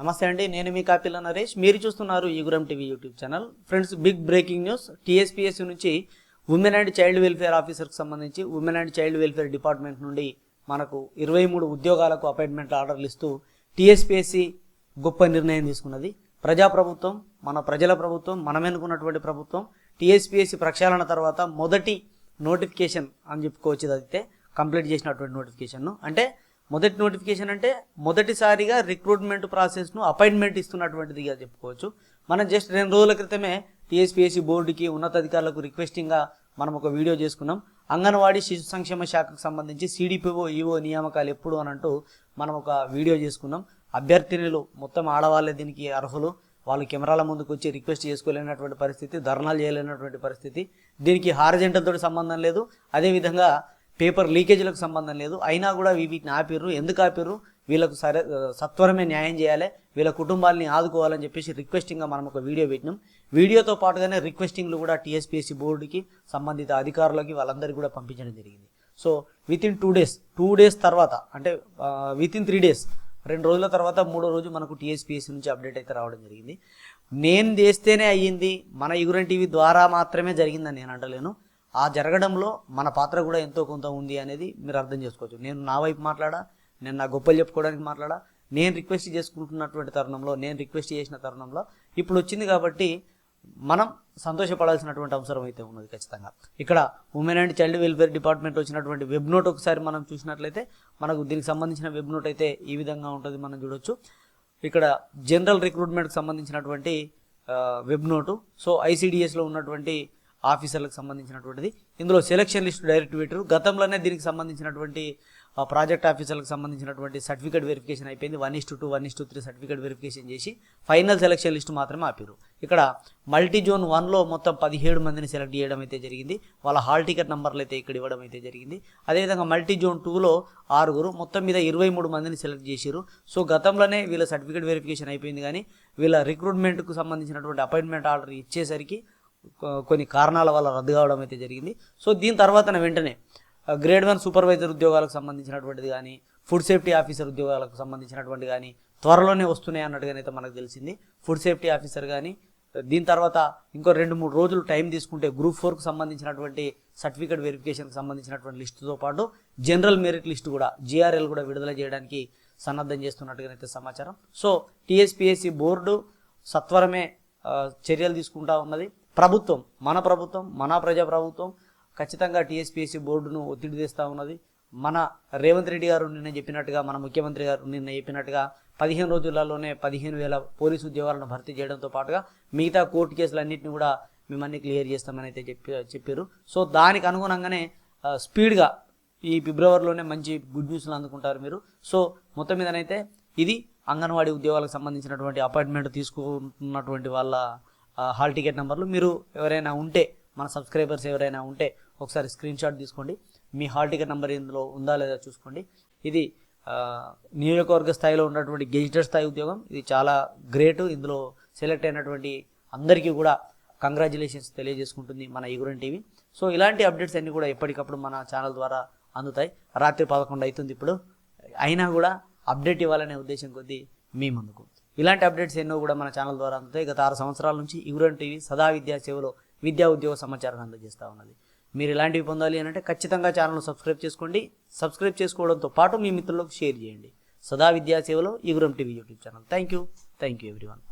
నమస్తే అండి నేను మీ కాపిల్ల నరేష్. మీరు చూస్తున్నారు Eguram TV YouTube channel. Friends big breaking news. TSPSC నుంచి ఉమెన్ అండ్ చైల్డ్ వెల్ఫేర్ ఆఫీసర్కి సంబంధించి women and child welfare department నుండి మనకు ఇరవై మూడు ఉద్యోగాలకు అపాయింట్మెంట్ ఆర్డర్లు ఇస్తూ టీఎస్పీఎస్సీ గొప్ప నిర్ణయం తీసుకున్నది. ప్రజాప్రభుత్వం మన ప్రజల ప్రభుత్వం మనం ప్రభుత్వం టీఎస్పీఎస్సీ ప్రక్షాళన తర్వాత మొదటి నోటిఫికేషన్ అని చెప్పుకోవచ్చు అదైతే అయితే కంప్లీట్ చేసినటువంటి నోటిఫికేషన్ను. అంటే మొదటి నోటిఫికేషన్ అంటే మొదటిసారిగా రిక్రూట్మెంట్ ప్రాసెస్ను అపాయింట్మెంట్ ఇస్తున్నటువంటిదిగా చెప్పుకోవచ్చు. మనం జస్ట్ రెండు రోజుల క్రితమే టీఎస్పీఎస్సీ బోర్డుకి ఉన్నతాధికారులకు రిక్వెస్టింగ్గా మనం ఒక వీడియో చేసుకున్నాం. అంగన్వాడీ శిశు సంక్షేమ శాఖకు సంబంధించి సిడిపిఓ ఈఓ నియామకాలు ఎప్పుడు అని అంటూ మనం ఒక వీడియో చేసుకున్నాం. అభ్యర్థినులు మొత్తం ఆడవాళ్ళే దీనికి అర్హులు. వాళ్ళు కెమెరాల ముందుకు వచ్చి రిక్వెస్ట్ చేసుకోలేనటువంటి పరిస్థితి ధర్నాలు చేయలేనటువంటి పరిస్థితి. దీనికి హార్జెంటల్ సంబంధం లేదు. అదేవిధంగా పేపర్ లీకేజీలకు సంబంధం లేదు. అయినా కూడా వీటిని ఆపిర్రు. ఎందుకు ఆపిర్రు? వీళ్ళకు సరే సత్వరమే న్యాయం చేయాలి. వీళ్ళ కుటుంబాలని ఆదుకోవాలని చెప్పేసి రిక్వెస్టింగ్గా మనం ఒక వీడియో పెట్టినాం. వీడియోతో పాటుగానే రిక్వెస్టింగ్లు కూడా టీఎస్పీఎస్సీ బోర్డుకి సంబంధిత అధికారులకి వాళ్ళందరికీ కూడా పంపించడం జరిగింది. So within two days two days తర్వాత అంటే విత్ ఇన్ త్రీ డేస్ రెండు రోజుల తర్వాత మూడో రోజు మనకు టీఎస్పీఎస్సీ నుంచి అప్డేట్ అయితే రావడం జరిగింది. నేను చేస్తేనే అయ్యింది. మన యుగురం టీవీ ద్వారా మాత్రమే జరిగిందని నేను అంటలేను. ఆ జరగడంలో మన పాత్ర కూడా ఎంతో కొంత ఉంది అనేది మీరు అర్థం చేసుకోవచ్చు. నేను నా వైపు మాట్లాడా? నేను నా గొప్పలు చెప్పుకోవడానికి మాట్లాడా? నేను రిక్వెస్ట్ చేసుకుంటున్నటువంటి తరుణంలో నేను రిక్వెస్ట్ చేసిన తరుణంలో ఇప్పుడు వచ్చింది కాబట్టి మనం సంతోషపడాల్సినటువంటి అవసరం అయితే ఉన్నది ఖచ్చితంగా. ఇక్కడ women and child welfare department వచ్చినటువంటి వెబ్ నోట్ ఒకసారి మనం చూసినట్లయితే మనకు దీనికి సంబంధించిన వెబ్ నోట్ అయితే ఈ విధంగా ఉంటుంది మనం చూడొచ్చు. ఇక్కడ జనరల్ రిక్రూట్మెంట్కి సంబంధించినటువంటి వెబ్ నోటు సో ఐసీడిఎస్లో ఉన్నటువంటి ఆఫీసర్లకు సంబంధించినటువంటిది. ఇందులో సెలక్షన్ లిస్ట్ డైరెక్ట్ పెట్టారు గతంలోనే దీనికి సంబంధించినటువంటి ప్రాజెక్ట్ ఆఫీసర్లకు సంబంధించినటువంటి సర్టిఫికేట్ వెరిఫికేషన్ అయిపోయింది. One is to one is to three certificate verification చేసి ఫైనల్ సెలక్షన్ లిస్ట్ మాత్రమే ఆపారు ఇక్కడ మల్టీ జోన్ వన్లో మొత్తం పదిహేడు మందిని సెలెక్ట్ చేయడం అయితే జరిగింది. వాళ్ళ హాల్ టికెట్ నెంబర్లు అయితే ఇక్కడ ఇవ్వడం అయితే జరిగింది. అదేవిధంగా మల్టీ జోన్ టూలో ఆరుగురు మొత్తం మీద ఇరవై మూడు మందిని సెలెక్ట్ చేశారు సో గతంలోనే వీళ్ళ సర్టిఫికేట్ వెరిఫికేషన్ అయిపోయింది కానీ వీళ్ళ రిక్రూట్మెంట్కు సంబంధించినటువంటి అపాయింట్మెంట్ ఆర్డర్ ఇచ్చేసరికి కొన్ని కారణాల వల్ల రద్దు కావడం అయితే జరిగింది. సో దీని తర్వాత వెంటనే గ్రేడ్ వన్ సూపర్వైజర్ ఉద్యోగాలకు సంబంధించినటువంటిది కానీ ఫుడ్ సేఫ్టీ ఆఫీసర్ ఉద్యోగాలకు సంబంధించినటువంటి కానీ త్వరలోనే వస్తున్నాయి అన్నట్టుగానైతే మనకు తెలిసింది. ఫుడ్ సేఫ్టీ ఆఫీసర్ కానీ దీని తర్వాత ఇంకో రెండు మూడు రోజులు టైం తీసుకుంటే గ్రూప్ ఫోర్కి సంబంధించినటువంటి సర్టిఫికేట్ వెరిఫికేషన్కి సంబంధించినటువంటి లిస్టుతో పాటు జనరల్ మెరిట్ లిస్ట్ కూడా జిఆర్ఎల్ కూడా విడుదల చేయడానికి సన్నద్ధం చేస్తున్నట్టుగానైతే సమాచారం. సో టీఎస్పిఎస్సి బోర్డు సత్వరమే చర్యలు తీసుకుంటా ఉన్నది. ప్రభుత్వం మన ప్రభుత్వం మన ప్రజా ప్రభుత్వం ఖచ్చితంగా టీఎస్పీఎస్సీ బోర్డును ఒత్తిడి తెస్తూ ఉన్నది. మన రేవంత్ రెడ్డి గారు నిన్న చెప్పినట్టుగా మన ముఖ్యమంత్రి గారు నిన్న చెప్పినట్టుగా పదిహేను రోజులలోనే పదిహేను వేల పోలీసు ఉద్యోగాలను భర్తీ చేయడంతో పాటుగా మిగతా కోర్టు కేసులన్నింటినీ కూడా మిమ్మల్ని క్లియర్ చేస్తామని అయితే చెప్పి చెప్పారు. సో దానికి అనుగుణంగానే స్పీడ్గా ఈ ఫిబ్రవరిలోనే మంచి గుడ్ న్యూస్లు అందుకుంటారు మీరు. సో మొత్తం మీదనైతే ఇది అంగన్వాడీ ఉద్యోగాలకు సంబంధించినటువంటి అపాయింట్మెంట్ తీసుకున్నటువంటి వాళ్ళ హాల్ టికెట్ నెంబర్లు మీరు ఎవరైనా ఉంటే మన సబ్స్క్రైబర్స్ ఎవరైనా ఉంటే ఒకసారి స్క్రీన్ షాట్ తీసుకోండి. మీ హాల్ టికెట్ నెంబర్ ఇందులో ఉందా లేదా చూసుకోండి. ఇది నియోజకవర్గ స్థాయిలో ఉన్నటువంటి గెజిటెడ్ స్థాయి ఉద్యోగం. ఇది చాలా గ్రేట్ ఇందులో సెలెక్ట్ అయినటువంటి అందరికీ కూడా కంగ్రాచులేషన్స్ తెలియజేసుకుంటుంది మన ఈగురం టీవీ. సో ఇలాంటి అప్డేట్స్ అన్నీ కూడా ఎప్పటికప్పుడు మన ఛానల్ ద్వారా అందుతాయి. రాత్రి పదకొండు అవుతుంది ఇప్పుడు. అయినా కూడా అప్డేట్ ఇవ్వాలనే ఉద్దేశం కొద్దీ మీ ముందుకు. ఇలాంటి అప్డేట్స్ ఎన్నో కూడా మన ఛానల్ ద్వారా అందుతాయి. గత ఆరు సంవత్సరాల నుంచి ఈగురం టీవీ సదా విద్యా సేవలో విద్యా ఉద్యోగ సమాచారాన్ని అందజేస్తూ ఉన్నది. మీరు ఇలాంటివి పొందాలి అని అంటే ఖచ్చితంగా ఛానల్ను సబ్స్క్రైబ్ చేసుకోండి. సబ్స్క్రైబ్ చేసుకోవడంతో పాటు మీ మిత్రులకు షేర్ చేయండి. సదా విద్యా సేవలో Eguram TV YouTube channel. Thank you thank you everyone.